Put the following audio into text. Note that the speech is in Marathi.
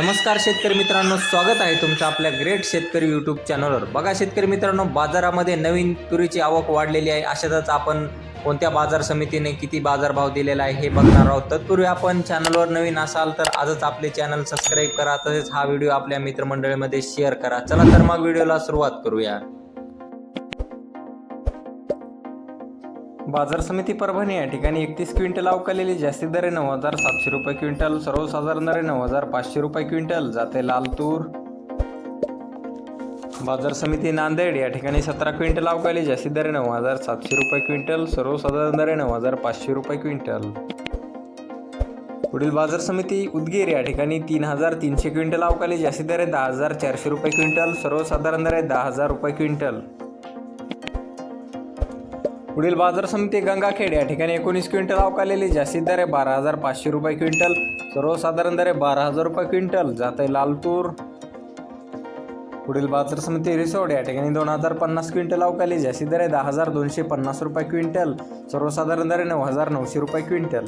नमस्कार शेतकरी मित्रांनो स्वागत आहे तुमचं आपल्या ग्रेट शेतकरी यूट्यूब चॅनलवर बघा शेतकरी मित्रांनो बाजारामध्ये नवीन तुरीची आवक वाढलेली आहे. अशातच आपण कोणत्या बाजार समितीने किती बाजारभाव दिलेला आहे हे बघणार आहोत. तत्पूर्वी आपण चॅनलवर नवीन असाल तर आजच आपले चॅनल सबस्क्राईब करा. तसेच हा व्हिडिओ आपल्या मित्रमंडळीमध्ये शेअर करा. चला तर मग व्हिडिओला सुरुवात करूया. बाजार समिती परभणी या ठिकाणी एकतीस क्विंटल अवकालेली जास्ती दरे नऊ हजार सातशे रुपये क्विंटल सर्वसाधारण दरे नऊ हजार पाचशे रुपये क्विंटल. जाते लाल तूर बाजार समिती नांदेड या ठिकाणी सतरा क्विंटल अवकाली जास्ती दरे नऊ हजार सातशे रुपये क्विंटल सर्वसाधारण दरे नऊ हजार पाचशे रुपये क्विंटल. पुढील बाजार समिती उदगीर या ठिकाणी तीन हजार तीनशे क्विंटल अवकाली जास्ती दरे दहा हजार चारशे रुपये क्विंटल सर्वसाधारण दरे दहा हजार रुपये क्विंटल. पुढील बाजार समिती गंगाखेड या ठिकाणी एकोणीस क्विंटल अवकालेली जास्तीत दरे बारा हजार पाचशे रुपये क्विंटल. सर्वसाधारण दरे बारा हजार रुपये क्विंटल. जात आहे लालतूर. पुढील बाजार समिती रिसोड या ठिकाणी दोन हजार पन्नास क्विंटल अवकाली जास्तीत दरे दहा हजार दोनशे पन्नास रुपये क्विंटल. सर्वसाधारण दरे नऊ हजार नऊशे रुपये क्विंटल.